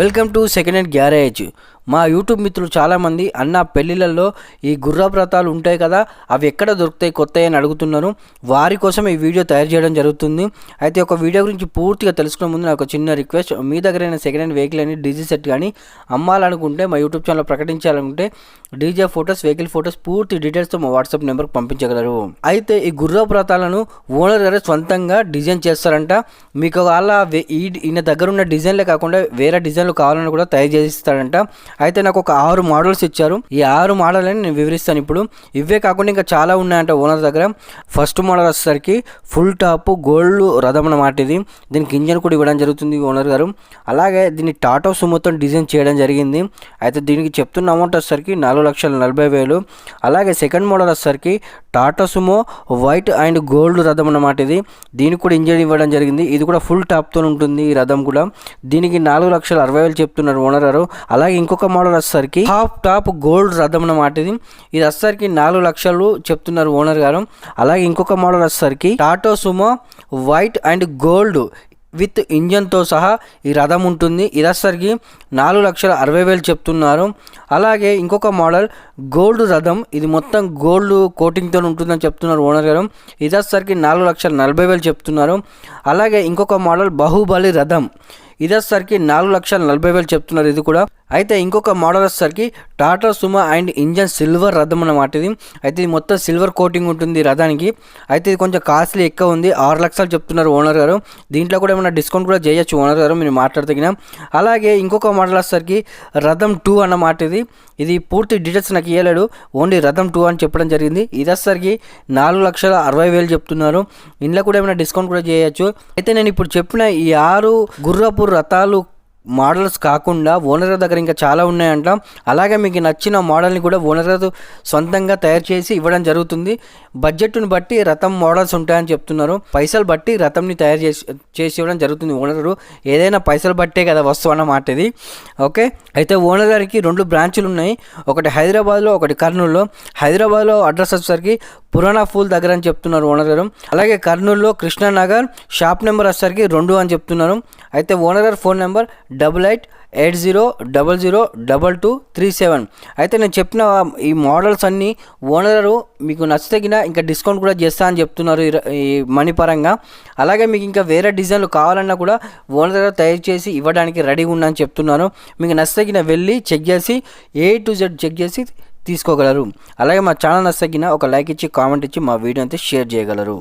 Welcome to second hand garage. మా YouTube మిత్రులు చాలామంది అన్న పెళ్ళిళ్ళల్లో ఈ గుర్రపు రథాలు ఉంటాయి కదా అవి ఎక్కడ దొరుకుతాయి కొత్తవి అని అడుగుతున్నారు. వారి కోసం ఈ వీడియో తయారు చేయడం జరుగుతుంది. అయితే ఒక వీడియో గురించి పూర్తిగా తెలుసుకునే ముందు నాకు చిన్న రిక్వెస్ట్. మీ దగ్గర సెకండ్ హ్యాండ్ వెహికల్ అని డీజీ సెట్ కానీ అమ్మాలనుకుంటే మా యూట్యూబ్ ఛానల్ ప్రకటించాలనుకుంటే డీజే ఫొటోస్ వెహికల్ ఫొటోస్ పూర్తి డీటెయిల్స్తో మా వాట్సాప్ నెంబర్కి పంపించగలరు. అయితే ఈ గుర్రపు రథాలను ఓనర్ గారు సొంతంగా డిజైన్ చేస్తారంట. మీకు వాళ్ళ ఈ ఈయన దగ్గర ఉన్న డిజైన్లే కాకుండా వేరే డిజైన్లు కావాలని కూడా తయారు చేసిస్తాడంట అయితే నాకు ఒక ఆరు మోడల్స్ ఇచ్చారు. ఈ ఆరు మోడల్ అని నేను వివరిస్తాను ఇప్పుడు. ఇవే కాకుండా ఇంకా చాలా ఉన్నాయంట ఓనర్ దగ్గర. ఫస్ట్ మోడల్ వచ్చేసరికి ఫుల్ టాప్ గోల్డ్ రథం అన్నమాట ఇది. దీనికి ఇంజన్ కూడా ఇవ్వడం జరుగుతుంది ఓనర్ గారు. అలాగే దీన్ని టాటా సుమోతో డిజైన్ చేయడం జరిగింది. అయితే దీనికి చెప్తున్న అమౌంట్ వచ్చేసరికి నాలుగు లక్షల నలభై వేలు. అలాగే సెకండ్ మోడల్ వచ్చేసరికి Tata Sumo white and gold రథం అన్నమాట ఇది. దీనికి కూడా ఇంజన్ ఇవ్వడం జరిగింది. ఇది కూడా ఫుల్ టాప్తో ఉంటుంది ఈ రథం కూడా. దీనికి నాలుగు లక్షల అరవై వేలు చెప్తున్నారు ఓనర్ గారు. అలాగే ఇంకొక మోడల్ వచ్చేసరికి హాఫ్ టాప్ గోల్డ్ రథం అన్నమాట ఇది ఇది వచ్చేసరికి నాలుగు లక్షలు చెప్తున్నారు ఓనర్ గారు. అలాగే ఇంకొక మోడల్ వచ్చేసరికి Tata Sumo white and gold with ఇంజన్తో సహా ఈ రథం ఉంటుంది. ఇది వచ్చేసరికి నాలుగు లక్షల అరవై వేలు చెప్తున్నారు. అలాగే ఇంకొక మోడల్ గోల్డ్ రథం. ఇది మొత్తం గోల్డ్ కోటింగ్తో ఉంటుందని చెప్తున్నారు ఓనర్ గారు. ఇది వచ్చేసరికి నాలుగు లక్షల నలభై వేలు చెప్తున్నారు. అలాగే ఇంకొక మోడల్ బాహుబలి రథం. ఇది వచ్చేసరికి నాలుగు లక్షల నలభై వేలు చెప్తున్నారు ఇది కూడా. అయితే ఇంకొక మోడల్ వచ్చేసరికి Tata Sumo and engine silver రథం అన్నమాట ఇది. అయితే ఇది మొత్తం సిల్వర్ కోటింగ్ ఉంటుంది రథానికి. అయితే ఇది కొంచెం కాస్ట్లీ ఎక్కువ ఉంది. ఆరు లక్షలు చెప్తున్నారు ఓనర్ గారు. దీంట్లో కూడా ఏమైనా డిస్కౌంట్ కూడా చేయొచ్చు ఓనర్ గారు మీరు మాట్లాడదగిన అలాగే ఇంకొక మోడల్ వచ్చేసరికి రథం టూ అన్నమాట ఇది. ఇది పూర్తి డీటెయిల్స్ నాకు ఇవ్వలేడు ఓన్లీ రథం టూ అని చెప్పడం జరిగింది. ఇది వచ్చేసరికి నాలుగు లక్షల అరవై వేలు చెప్తున్నారు. ఇంట్లో కూడా ఏమైనా డిస్కౌంట్ కూడా చేయొచ్చు. అయితే నేను ఇప్పుడు చెప్పిన ఈ ఆరు గుర్రపు రథాలు మోడల్స్ కాకుండా ఓనర్ దగ్గర ఇంకా చాలా ఉన్నాయంట. అలాగే మీకు నచ్చిన మోడల్ని కూడా ఓనర్ సొంతంగా తయారు చేసి ఇవ్వడం జరుగుతుంది. బడ్జెట్ను బట్టి రథం మోడల్స్ ఉంటాయని చెప్తున్నారు. పైసలు బట్టి రథంని తయారు చేసి చేసి ఇవ్వడం జరుగుతుంది ఓనరు ఏదైనా పైసలు బట్టే కదా వస్తువు అన్నమాట ఇది ఓకే? అయితే ఓనర్ గారికి రెండు బ్రాంచులు ఉన్నాయి. ఒకటి హైదరాబాద్లో ఒకటి కర్నూలులో. హైదరాబాద్లో అడ్రస్ వచ్చేసరికి పురాణా ఫూల్ దగ్గర అని చెప్తున్నారు ఓనర్ గారు. అలాగే కర్నూలులో కృష్ణానగర్ షాప్ నెంబర్ వచ్చేసరికి రెండు అని చెప్తున్నారు. అయితే ఓనర్ గారు phone number double eight eight zero double zero double two three seven. అయితే నేను చెప్పిన ఈ మోడల్స్ అన్నీ ఓనరు మీకు నచ్చతగిన ఇంకా డిస్కౌంట్ కూడా చేస్తా అని చెప్తున్నారు ఈ మనీ పరంగా. అలాగే మీకు ఇంకా వేరే డిజైన్లు కావాలన్నా కూడా ఓనర్ తయారు చేసి ఇవ్వడానికి రెడీగా ఉన్నా అని చెప్తున్నారు మీకు నచ్చతగిన వెళ్ళి చెక్ చేసి ఏ టు జెడ్ చెక్ చేసి తీసుకోగలరు. అలాగే మా ఛానల్ నచ్చగిన ఒక లైక్ ఇచ్చి కామెంట్ ఇచ్చి మా వీడియో అయితే షేర్ చేయగలరు.